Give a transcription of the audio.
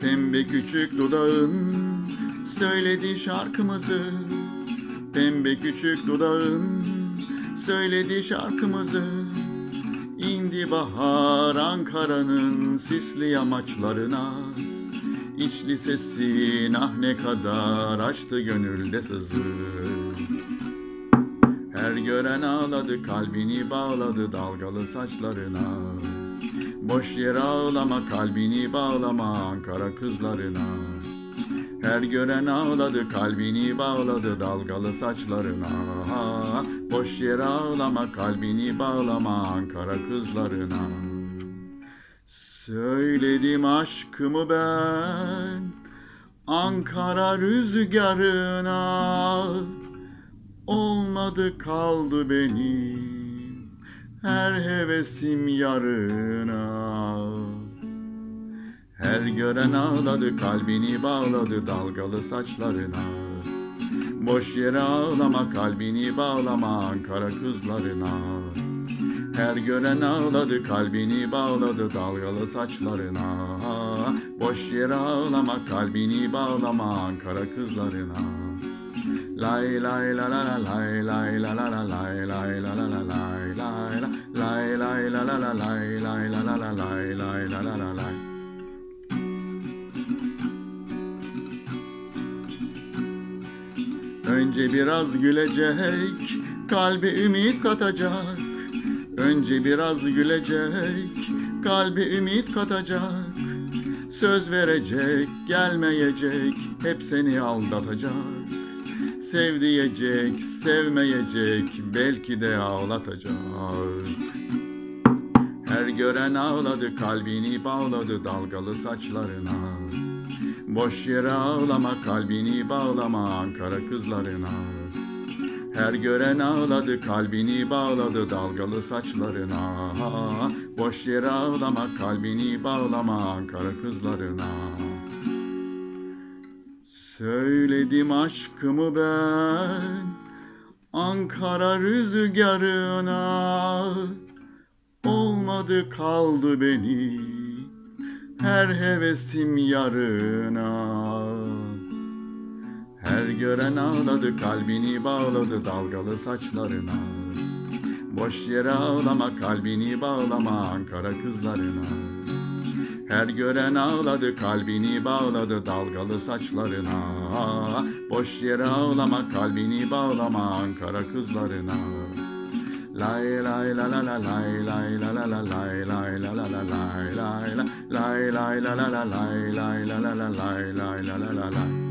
Pembe küçük dudağın söyledi şarkımızı Pembe küçük dudağın söyledi şarkımızı İndi bahar Ankara'nın sisli yamaçlarına İçli sesin ah ne kadar açtı gönülde sızı. Her gören ağladı kalbini bağladı dalgalı saçlarına. Boş yere ağlama kalbini bağlama Ankara kızlarına her gören ağladı kalbini bağladı dalgalı saçlarına. Boş yere ağlama kalbini bağlama Ankara kızlarına. Söyledim aşkımı ben Ankara rüzgarına. Olmadı kaldı benim Her hevesim yarına her gören ağladı kalbini bağladı dalgalı saçlarına Boş yere ağlama kalbini bağlama Ankara kızlarına Her gören ağladı kalbini bağladı dalgalı saçlarına Boş yere ağlama kalbini bağlama Ankara kızlarına Lay lay la la la lay lay la la la lay lay la la la lay lay la lay lay la la la lay lay la la la lay lay la la la Önce biraz gülecek, kalbe ümit katacak. Önce biraz gülecek, kalbe ümit katacak. Söz verecek, gelmeyecek, hep seni aldatacak. Sev diyecek, sevmeyecek, belki de ağlatacak. Her gören ağladı, kalbini bağladı dalgalı saçlarına. Boş yere ağlama kalbini bağlama Ankara kızlarına. Her gören ağladı kalbini bağladı dalgalı saçlarına. Boş yere ağlama kalbini bağlama Ankara kızlarına. Söyledim aşkımı ben Ankara rüzgarına. Olmadı kaldı benim her hevesim yarına. Her gören ağladı kalbini bağladı dalgalı saçlarına. Boş yere ağlama kalbini bağlama Ankara kızlarına. Her gören ağladı kalbini bağladı dalgalı saçlarına. Boş yere ağlama kalbini bağlama Ankara kızlarına la la la la la